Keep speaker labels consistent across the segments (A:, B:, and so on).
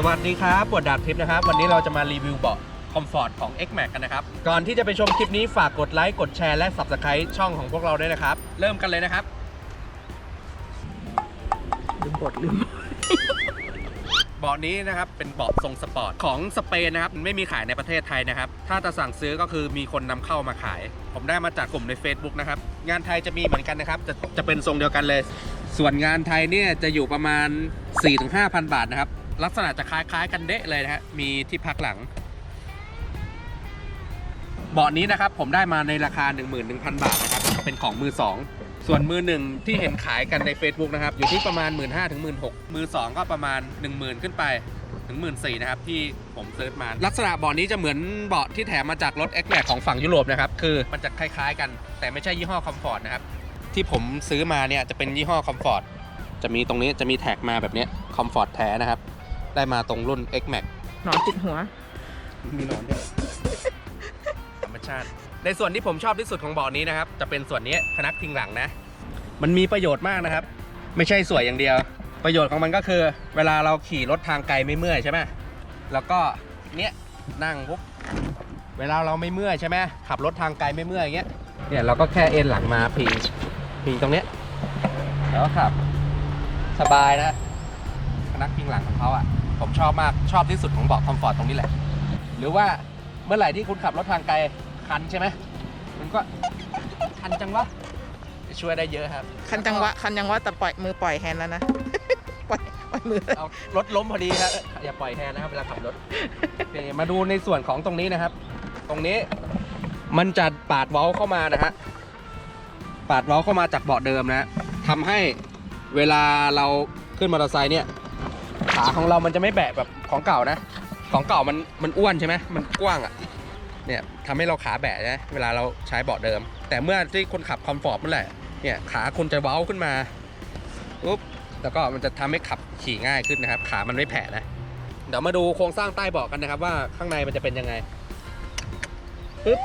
A: สวัสดีครับปวดดาบทิพย์นะครับ วันนี้เราจะมารีวิวเบาะคอมฟอร์ตของ X Max กันนะครับ ก่อนที่จะไปชมคลิปนี้ฝากกดไลค์กดแชร์และ Subscribe ช่องของพวกเราด้วยนะครับ เริ่มกันเลยนะครับ
B: ลืมบทลืม
A: เบาะนี้นะครับเป็นเบาะทรงสปอร์ตของสเปนนะครับไม่มีขายในประเทศไทยนะครับ ถ้าจะสั่งซื้อก็คือมีคนนำเข้ามาขาย ผมได้มาจากกลุ่มใน Facebook นะครับงานไทยจะมีเหมือนกันนะครับจะจะเป็นทรงเดียวกันเลย ส่วนงานไทยเนี่ยจะอยู่ประมาณ 4-5,000 บาทนะครับ ลักษณะจะคล้ายๆกันเดะเลยนะฮะ มีที่พักหลัง เบาะนี้นะครับ ผมได้มาในราคา 11,000 บาทนะครับ เป็นของมือ 2 ส่วนมือหนึ่งที่เห็นขายกันใน Facebook นะครับ อยู่ที่ประมาณ 1 5ื่นถึงหมื่นมือ 2 ก็ประมาณ 10,000 ขึ้นไปถึง1 4ื่นนะครับที่ผมเซิร์ชมา ลักษณะเบาะนี้จะเหมือนเบาะที่แถมมาจากรถ X Max ของฝั่งยุโรปนะครับ คือมันจะคล้ายๆ กัน แต่ไม่ใช่ยี่ห้อคอมฟอร์ตนะครับ ที่ผมซื้อมาเนี่ยจะเป็นยี่ห้อคอมฟอร์ตจะมีตรงนี้จะมีแท็กมาแบบนี้คอมฟอร์ตแท้นะครับ ได้มาตรงรุ่น X Max
B: หนอนติดหัว
A: มีหนอนด้วยธรรมชาติ ในส่วนที่ผมชอบที่สุดของเบาะนี้นะครับ จะเป็นส่วนนี้พนักพิงหลังนะ มันมีประโยชน์มากนะครับ ไม่ใช่สวยอย่างเดียว ประโยชน์ของมันก็คือ เวลาเราขี่รถทางไกลไม่เมื่อยใช่ไหมแล้วก็เนี้ยนั่งปุ๊บเวลาเราไม่เมื่อยใช่ไหมขับรถทางไกลไม่เมื่อยอย่างเงี้ยเนี่ยเราก็แค่เอ็นหลังมาพิงพิงตรงเนี้ยแล้วก็ขับ สบายนะพนักพิงหลังของเขาอะ ผมชอบมากชอบที่สุดของเบาะคอมฟอร์ตตรงนี้แหละ หรือว่าเมื่อไหร่ที่คุณขับรถทางไกลคันใช่ไหมมันก็คันจังวะช่วยได้เยอะครับ
B: คันจังหวะคันจังหวะแต่ปล่อยมือปล่อยแฮนด์แล้วนะปล่อยปล่อยมือ
A: เอารถล้มพอดีครับอย่าปล่อยแฮนด์นะครับเวลาขับรถโอเคมาดูในส่วนของตรงนี้นะครับ ตรงนี้มันจะปาดเว้าเข้ามานะฮะปาดเว้าเข้ามาจากเบาะเดิมนะทำให้เวลาเราขึ้นมอเตอร์ไซค์เนี่ย ขาของเรามันจะไม่แบะแบบของเก่านะ ของเก่ามันมันอ้วนใช่ไหมมันกว้างอะ่ะ เนี่ยทำให้เราขาแบะนะเวลาเราใช้เบาะเดิม แต่เมื่อที่คนขับคอมฟอร์ตเมื่อไหร่เนี่ยขาคุณจะเว้าขึ้นมาปุ๊บแล้วก็มันจะทำให้ขับขี่ง่ายขึ้นนะครับ ขามันไม่แผลนะ เดี๋ยวมาดูโครงสร้างใต้เบาะกันนะครับ ว่าข้างในมันจะเป็นยังไงปึ๊บ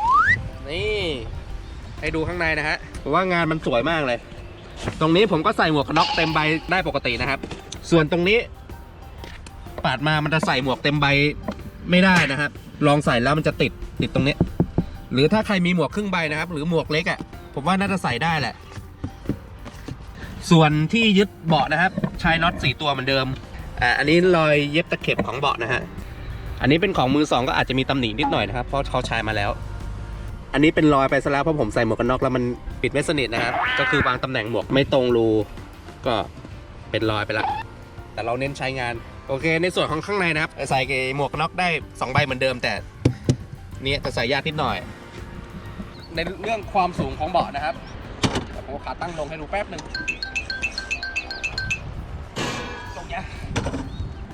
A: นี่ให้ดูข้างในนะฮะว่างานมันสวยมากเลย ตรงนี้ผมก็ใส่หมวกกันน็อกเต็มใบได้ปกตินะครับ ส่วนตรงนี้ ปาดมามันจะใส่หมวกเต็มใบไม่ได้นะครับลองใส่แล้วมันจะติดติดตรงนี้ หรือถ้าใครมีหมวกครึ่งใบนะครับ หรือหมวกเล็กอะ่ะ ผมว่าน่าจะใส่ได้แหละ ส่วนที่ยึดเบาะนะครับ ใช้น็อตสี่ตัวเหมือนเดิมอ่าอันนี้รอยเย็บตะเข็บของเบาะนะฮะอันนี้เป็นของมือสองก็อาจจะมีตำหนินิดหน่อยนะครับ เพราะเขาใช้มาแล้ว อันนี้เป็นรอยไปซะแล้วเพราะผมใส่หมวกกันน็อกแล้วมันปิดไม่สนิทนะครับ ก็คือวางตำแหน่งหมวกไม่ตรงรูก็เป็นรอยไปละแต่เราเน้นใช้งาน โอเค ในส่วนของข้างในนะครับ ใส่หมวกน็อกได้2ใบเหมือนเดิมแต่นี่จะใส่ยากนิดหน่อย ในเรื่องความสูงของเบาะนะครับผมขาตั้งลงให้ดูแป๊บหนึ่งตรงเนี้ย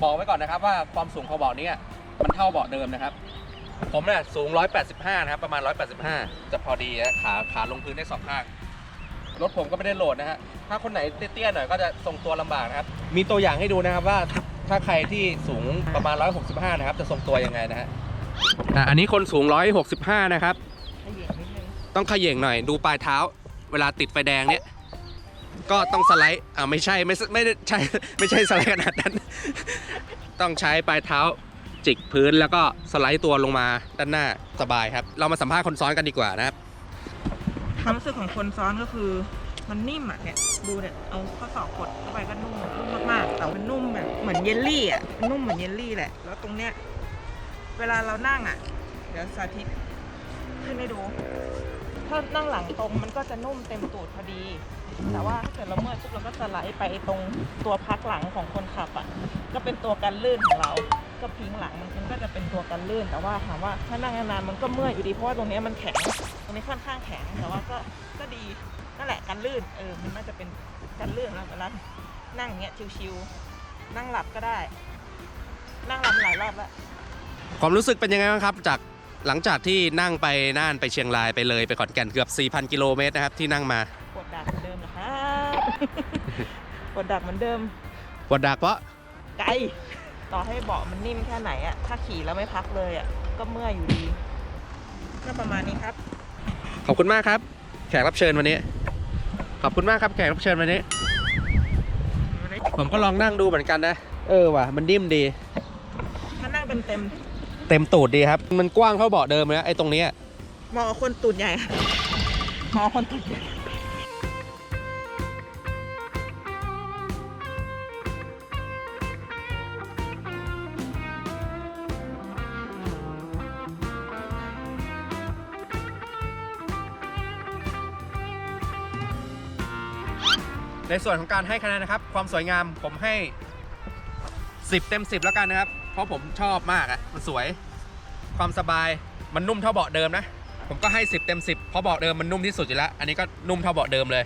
A: บอกไว้ก่อนนะครับว่าความสูงของเบาะนี้มันเท่าเบาะเดิมนะครับ ผมเนี่ยสูง 185 นะครับ ประมาณ 185 จะพอดีนะขาขาลงพื้นได้สองข้างรถผมก็ไม่ได้โหลดนะฮะ ถ้าคนไหนเตี้ยๆหน่อยก็จะทรงตัวลำบากนะครับ มีตัวอย่างให้ดูนะครับว่า ถ้าใครที่สูงประมาณ 165 นะครับ จะทรงตัวยังไงนะฮะอะอันนี้คนสูง 165 นะครับ
B: ให้เหยียบนิดนึง
A: ต้องเขย่งหน่อยดูปลายเท้า เวลาติดไฟแดงเนี่ยก็ต้องสไลด์อ่าไม่ใช่ไม่ใช่ไม่ได้ใช่ไม่ใช่สไลด์ขนาดนั้น ต้องใช้ปลายเท้าจิกพื้นแล้วก็สไลด์ตัวลงมาด้านหน้าสบายครับ เรามาสัมภาษณ์คนซ้อนกันดีกว่านะครับ
B: ความรู้สึกของคนซ้อนก็คือ มันนิ่มอะเนี่ยดูเนี่ยเอาข้อศอกกดเข้าไปก็นุ่มนุ่มมากๆแต่มันนุ่มแบบเหมือนเยลลี่อะนุ่มเหมือนเยลลี่แหละแล้วตรงเนี้ยเวลาเรานั่งอะ เดี๋ยวสาธิตขึ้นให้ดู ถ้านั่งหลังตรงมันก็จะนุ่มเต็มตูดพอดี แต่ว่าถ้าเกิดเราเมื่อยปุ๊บเราก็สไลด์ไปตรงตัวพักหลังของคนขับอะก็เป็นตัวกันลื่นของเราก็พิงหลังมันก็จะเป็นตัวกันลื่น แต่ว่าถามว่าถ้านั่งนานๆมันก็เมื่อยอยู่ดีเพราะว่าตรงเนี้ยมันแข็งตรงนี้ค่อนข้างแข็งแต่ว่าก็ก็ดี ละกันลื่น เออ มันน่าจะเป็นกันลื่นแล้วเวลานั่งอย่างเงี้ยชิวๆนั่งหลับก็ได้ นั่งหลับหลายรอบแล้ว
A: ความรู้สึกเป็นยังไงบ้างครับ จากหลังจากที่นั่งไปน่านไปเชียงรายไปเลยไปขอนแก่นเกือบ 4,000 กิโลเมตรนะครับที่นั่งมา
B: ปวดดักเหมือนเดิมนะครับปวดดักเหมือนเดิม
A: ปวดดักเพราะ
B: ไกลต่อให้เบาะมันนิ่มแค่ไหนอะถ้าขี่แล้วไม่พักเลยอะก็เมื่อยอยู่ดีก็ประมาณนี้ครับ
A: ขอบคุณมากครับ แขกรับเชิญวันนี้ ขอบคุณมากครับแขกรับเชิญวันนี้ ผมก็ลองนั่งดูเหมือนกันนะ เออว่ะ มันนิ่มดี
B: เป็นเต็ม
A: เต็มตูดดีครับ มันกว้างเท่าเบาะเดิมเลยนะไอ้ตรงเนี้ย
B: เหมาะกับคนตูดใหญ่ค่ะเหมาะกับคนตูดใหญ่
A: ในส่วนของการให้คะแนนนะครับ ความสวยงามผมให้ 10 เต็ม 10 แล้วกันนะครับ เพราะผมชอบมากอะมันสวยความสบายมันนุ่มเท่าเบาะเดิมนะ ผมก็ให้ 10 เต็ม 10 เพราะเบาะเดิมมันนุ่มที่สุดอยู่แล้ว อันนี้ก็นุ่มเท่าเบาะเดิมเลย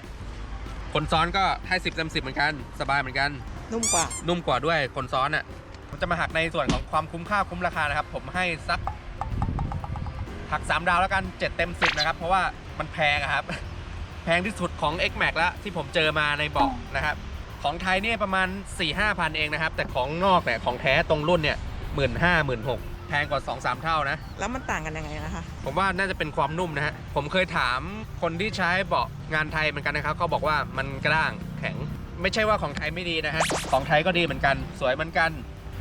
A: คนซ้อนก็ให้10เต็ม10 เหมือนกัน สบายเหมือนกัน
B: นุ่มกว่า
A: นุ่มกว่าด้วยคนซ้อนอะผมจะมาหักในส่วนของความคุ้มค่าคุ้มราคานะครับ ผมให้สักหัก 3 ดาวแล้วกัน 7 เต็ม 10 นะครับ เพราะว่ามันแพงอะครับ แพงที่สุดของ X Max แล้วที่ผมเจอมาในเบอกนะครับ ของไทยเนี่ยประมาณ 4 5พันเองนะครับ แต่ของนอกเนี่ยของแท้ตรงรุ่นเนี่ยหมื่นห้าหมื่นหกแพงกว่า 2-3 เท่านะ
B: แล้วมันต่างกันยังไงนะคะ
A: ผมว่าน่าจะเป็นความนุ่มนะฮะ ผมเคยถามคนที่ใช้เบาะงานไทยเหมือนกันนะครับเขาบอกว่ามันกระด้างแข็ง ไม่ใช่ว่าของไทยไม่ดีนะฮะ ของไทยก็ดีเหมือนกัน สวยเหมือนกัน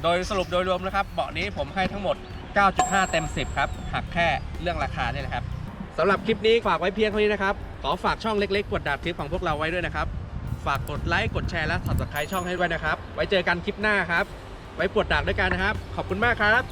A: โดยสรุปโดยรวมนะครับ เบาะนี้ผมให้ทั้งหมด 9.5 เต็ม 10 ครับ หักแค่เรื่องราคาเนี่ยนะครับสำหรับคลิปนี้ฝากไว้เพียงเท่านี้นะครับ ขอฝากช่องเล็กๆ กดดาบคลิปของพวกเราไว้ด้วยนะครับ ฝากกดไลค์กดแชร์และ subscribe ช่องให้ด้วยนะครับ ไว้เจอกันคลิปหน้าครับ ไว้ปวดดาบด้วยกันนะครับ ขอบคุณมากครับ